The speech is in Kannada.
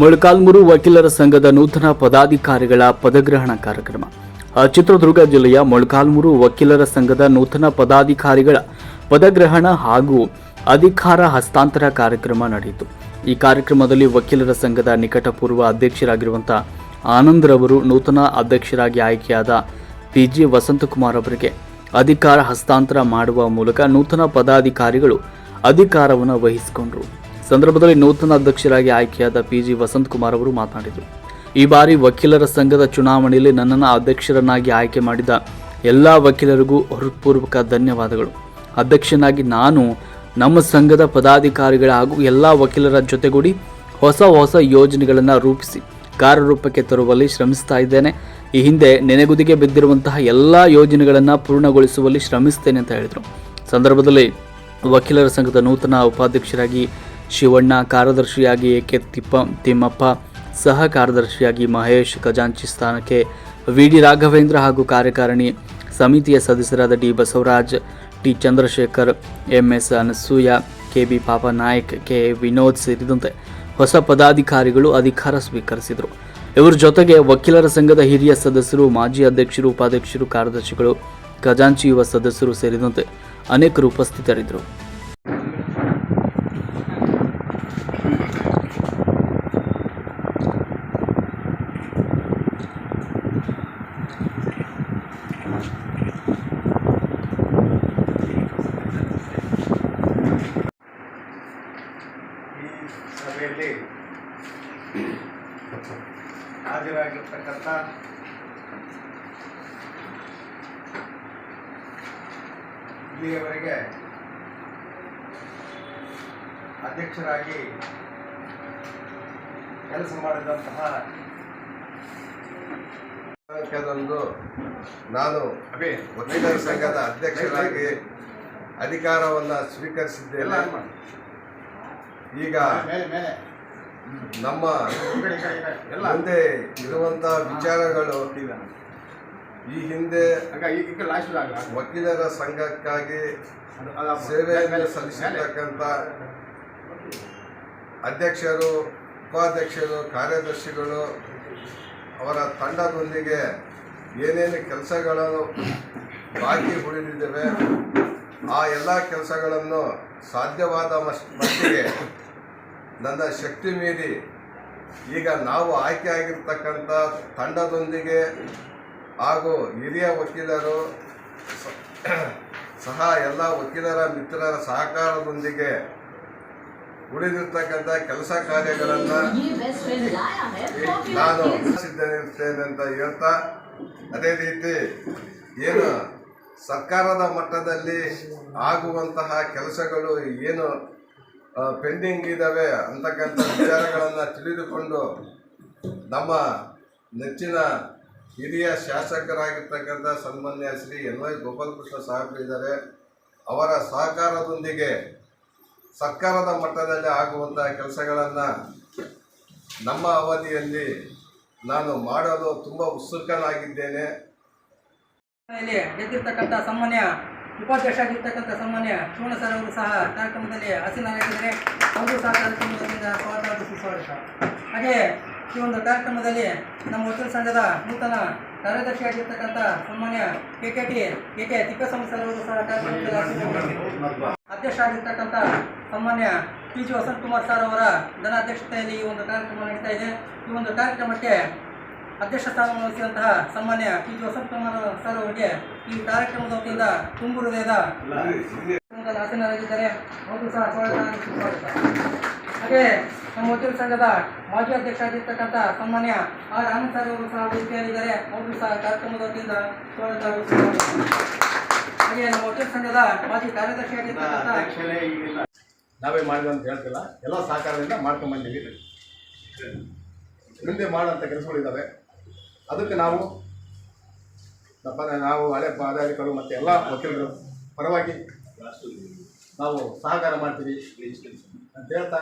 ಮೊಳಕಾಲ್ಮೂರು ವಕೀಲರ ಸಂಘದ ನೂತನ ಪದಾಧಿಕಾರಿಗಳ ಪದಗ್ರಹಣ ಕಾರ್ಯಕ್ರಮ. ಚಿತ್ರದುರ್ಗ ಜಿಲ್ಲೆಯ ಮೊಳಕಾಲ್ಮೂರು ವಕೀಲರ ಸಂಘದ ನೂತನ ಪದಾಧಿಕಾರಿಗಳ ಪದಗ್ರಹಣ ಹಾಗೂ ಅಧಿಕಾರ ಹಸ್ತಾಂತರ ಕಾರ್ಯಕ್ರಮ ನಡೆಯಿತು. ಈ ಕಾರ್ಯಕ್ರಮದಲ್ಲಿ ವಕೀಲರ ಸಂಘದ ನಿಕಟಪೂರ್ವ ಅಧ್ಯಕ್ಷರಾಗಿರುವಂತಹ ಆನಂದ್ರವರು ನೂತನ ಅಧ್ಯಕ್ಷರಾಗಿ ಆಯ್ಕೆಯಾದ ಪಿ ಜಿ ವಸಂತಕುಮಾರ್ ಅವರಿಗೆ ಅಧಿಕಾರ ಹಸ್ತಾಂತರ ಮಾಡುವ ಮೂಲಕ ನೂತನ ಪದಾಧಿಕಾರಿಗಳು ಅಧಿಕಾರವನ್ನು ವಹಿಸಿಕೊಂಡರು. ಸಂದರ್ಭದಲ್ಲಿ ನೂತನ ಅಧ್ಯಕ್ಷರಾಗಿ ಆಯ್ಕೆಯಾದ ಪಿ ಜಿ ವಸಂತಕುಮಾರ್ ಅವರು ಮಾತನಾಡಿದರು. ಈ ಬಾರಿ ವಕೀಲರ ಸಂಘದ ಚುನಾವಣೆಯಲ್ಲಿ ನನ್ನನ್ನು ಅಧ್ಯಕ್ಷರನ್ನಾಗಿ ಆಯ್ಕೆ ಮಾಡಿದ ಎಲ್ಲ ವಕೀಲರಿಗೂ ಹೃತ್ಪೂರ್ವಕ ಧನ್ಯವಾದಗಳು. ಅಧ್ಯಕ್ಷನಾಗಿ ನಾನು ನಮ್ಮ ಸಂಘದ ಪದಾಧಿಕಾರಿಗಳ ಹಾಗೂ ಎಲ್ಲ ವಕೀಲರ ಜೊತೆಗೂಡಿ ಹೊಸ ಹೊಸ ಯೋಜನೆಗಳನ್ನು ರೂಪಿಸಿ ಕಾರ್ಯರೂಪಕ್ಕೆ ತರುವಲ್ಲಿ ಶ್ರಮಿಸ್ತಾ ಇದ್ದೇನೆ. ಈ ಹಿಂದೆ ನೆನೆಗುದಿಗೆ ಬಿದ್ದಿರುವಂತಹ ಎಲ್ಲ ಯೋಜನೆಗಳನ್ನು ಪೂರ್ಣಗೊಳಿಸುವಲ್ಲಿ ಶ್ರಮಿಸ್ತೇನೆ ಅಂತ ಹೇಳಿದರು. ಸಂದರ್ಭದಲ್ಲಿ ವಕೀಲರ ಸಂಘದ ನೂತನ ಉಪಾಧ್ಯಕ್ಷರಾಗಿ ಶಿವಣ್ಣ ಕಾರ್ಯದರ್ಶಿಯಾಗಿ ಎ ಕೆ ತಿಪ್ಪ, ತಿಮ್ಮಪ್ಪ, ಸಹ ಕಾರ್ಯದರ್ಶಿಯಾಗಿ ಮಹೇಶ್ ಖಜಾಂಚಿ ಸ್ಥಾನಕ್ಕೆ ವಿ ಡಿ ರಾಘವೇಂದ್ರ ಹಾಗೂ ಕಾರ್ಯಕಾರಿಣಿ ಸಮಿತಿಯ ಸದಸ್ಯರಾದ D. Basavaraj, T. Chandrashekar M S Anasuya K B Papanayak, K. Vinod ಸೇರಿದಂತೆ ಹೊಸ ಪದಾಧಿಕಾರಿಗಳು ಅಧಿಕಾರ ಸ್ವೀಕರಿಸಿದರು. ಇವರ ಜೊತೆಗೆ ವಕೀಲರ ಸಂಘದ ಹಿರಿಯ ಸದಸ್ಯರು, ಮಾಜಿ ಅಧ್ಯಕ್ಷರು, ಉಪಾಧ್ಯಕ್ಷರು, ಕಾರ್ಯದರ್ಶಿಗಳು, ಖಜಾಂಚಿ ಯುವ ಸದಸ್ಯರು ಸೇರಿದಂತೆ ಅನೇಕರು ಉಪಸ್ಥಿತರಿದ್ದರು ಈ ಸಭೆಯಲ್ಲಿ ಹಾಜರಾಗಿರ್ತಕ್ಕಂಥ ಇಲ್ಲಿಯವರೆಗೆ ಅಧ್ಯಕ್ಷರಾಗಿ ಕೆಲಸ ಮಾಡಿದಂತಹ ಕೆಲವೊಂದು ನಾನು ವಕೀಲರ ಸಂಘದ ಅಧ್ಯಕ್ಷರಾಗಿ ಅಧಿಕಾರವನ್ನು ಸ್ವೀಕರಿಸಿದ್ದೇನೆ. ಈಗ ನಮ್ಮ ಮುಂದೆ ಇರುವಂತ ವಿಚಾರಗಳು ಈ ಹಿಂದೆ ವಕೀಲರ ಸಂಘಕ್ಕಾಗಿ ಸೇವೆಯನ್ನು ಸಲ್ಲಿಸಿರ್ತಕ್ಕಂಥ ಅಧ್ಯಕ್ಷರು ಉಪಾಧ್ಯಕ್ಷರು ಕಾರ್ಯದರ್ಶಿಗಳು ಅವರ ತಂಡದೊಂದಿಗೆ ಏನೇನು ಕೆಲಸಗಳನ್ನು ಬಾಕಿ ಉಳಿದಿದ್ದೇವೆ ಆ ಎಲ್ಲ ಕೆಲಸಗಳನ್ನು ಸಾಧ್ಯವಾದ ಮಟ್ಟಿಗೆ ನನ್ನ ಶಕ್ತಿ ಮೀರಿ ಈಗ ನಾವು ಆಯ್ಕೆ ಆಗಿರ್ತಕ್ಕಂಥ ತಂಡದೊಂದಿಗೆ ಹಾಗೂ ಹಿರಿಯ ವಕೀಲರು ಸಹ ಎಲ್ಲ ವಕೀಲರ ಮಿತ್ರರ ಸಹಕಾರದೊಂದಿಗೆ ಉಳಿದಿರ್ತಕ್ಕಂಥ ಕೆಲಸ ಕಾರ್ಯಗಳನ್ನು ನಾನು ಸಿದ್ಧನಿರ್ತೇನೆ ಅಂತ ಹೇಳ್ತಾ, ಅದೇ ರೀತಿ ಏನು ಸರ್ಕಾರದ ಮಟ್ಟದಲ್ಲಿ ಆಗುವಂತಹ ಕೆಲಸಗಳು ಏನು ಪೆಂಡಿಂಗ್ ಇದ್ದಾವೆ ಅಂತಕ್ಕಂಥ ವಿಚಾರಗಳನ್ನು ತಿಳಿದುಕೊಂಡು ನಮ್ಮ ನೆಚ್ಚಿನ ಹಿರಿಯ ಶಾಸಕರಾಗಿರ್ತಕ್ಕಂಥ ಸನ್ಮಾನ್ಯ ಶ್ರೀ ಎನ್ ವೈ ಗೋಪಾಲಕೃಷ್ಣ ಸಾಹೇಬರು ಇದ್ದಾರೆ. ಅವರ ಸಹಕಾರದೊಂದಿಗೆ ಸರ್ಕಾರದ ಮಟ್ಟದಲ್ಲಿ ಆಗುವಂತಹ ಕೆಲಸಗಳನ್ನು ನಮ್ಮ ಅವಧಿಯಲ್ಲಿ ನಾನು ಮಾಡಲು ತುಂಬ ಉತ್ಸುಕನಾಗಿದ್ದೇನೆ. ಇಲ್ಲಿ ಗೆದ್ದಿರ್ತಕ್ಕಂಥ ಸಾಮಾನ್ಯ ಉಪಾಧ್ಯಕ್ಷ ಆಗಿರ್ತಕ್ಕಂಥ ಸಾಮಾನ್ಯ ಶಿವಣ ಸರ್ ಅವರು ಸಹ ಕಾರ್ಯಕ್ರಮದಲ್ಲಿ ಆಸೀನರಾಗಿದ್ದಾರೆ ಅವರು ಸಹ ಕಾರ್ಯಕ್ರಮದಿಂದ ಸ್ವಾಗತ ಸುಸ್ವಾಗತ. ಹಾಗೆ ಈ ಒಂದು ಕಾರ್ಯಕ್ರಮದಲ್ಲಿ ನಮ್ಮ ವಕೀಲ ಸಂಘದ ನೂತನ ಕಾರ್ಯದರ್ಶಿಯಾಗಿರ್ತಕ್ಕಂಥ ಸಾಮಾನ್ಯ K K T, K K Thippeswamy sir ಅವರು ಸಹ ಕಾರ್ಯಕ್ರಮದಲ್ಲಿ ಆಗಿರ್ತಕ್ಕಂಥ ಸಾಮಾನ್ಯ P G Vasanth Kumar sir ಅವರ ಧನ ಅಧ್ಯಕ್ಷತೆಯಲ್ಲಿ ಈ ಒಂದು ಕಾರ್ಯಕ್ರಮ ನಡೀತಾ ಇದೆ. ಈ ಒಂದು ಕಾರ್ಯಕ್ರಮಕ್ಕೆ ಅಧ್ಯಕ್ಷ ಸ್ಥಾನವನ್ನು ವಹಿಸಿದಂತಹ ಸನ್ಮಾನ್ಯ P G Vasantha Kumar sir ಅವರಿಗೆ ಈ ಕಾರ್ಯಕ್ರಮದ ವತಿಯಿಂದ ತುಂಬು ಹೃದಯದ ಆಸೀನರಾಗಿದ್ದಾರೆ. ಅವರು ಸಹ ಸ್ವಾಗತ ಹಾಗೆ ನಮ್ಮ ವಕೀಲ ಸಂಘದ ಮಾಜಿ ಅಧ್ಯಕ್ಷ ಆಗಿರ್ತಕ್ಕಂಥ ಸನ್ಮಾನ್ಯ ಆರ್ ಆನಂದ್ ಸರ್ ಅವರು ಸಹ ವೇದಿಕೆಯಲ್ಲಿದ್ದಾರೆ ಅವರು ಸಹ ಕಾರ್ಯಕ್ರಮದ ವತಿಯಿಂದ ಸ್ವಾಗತ ಹಾಗೆ ನಮ್ಮ ವಕೀಲ ಸಂಘದ ಮಾಜಿ ಕಾರ್ಯದರ್ಶಿ ಆಗಿರ್ತಕ್ಕಂಥ ನಾವೇ ಮಾಡಿದ ಅಂತ ಹೇಳ್ತಿಲ್ಲ. ಎಲ್ಲ ಸಹಕಾರದಿಂದ ಮಾಡ್ಕೊಂಡು ಬಂದೀವಿ ಮುಂದೆ ಮಾಡುವಂಥ ಕೆಲಸಗಳಿದ್ದಾವೆ ಅದಕ್ಕೆ ನಾವು ನಮ್ಮ ನಾವು ಹಳೆ ಪದಾಧಿಕಾರಿಗಳು ಮತ್ತು ಎಲ್ಲ ವಕೀಲರು ಪರವಾಗಿ ನಾವು ಸಹಕಾರ ಮಾಡ್ತೀವಿ. ಅಂತ ಹೇಳ್ತಾ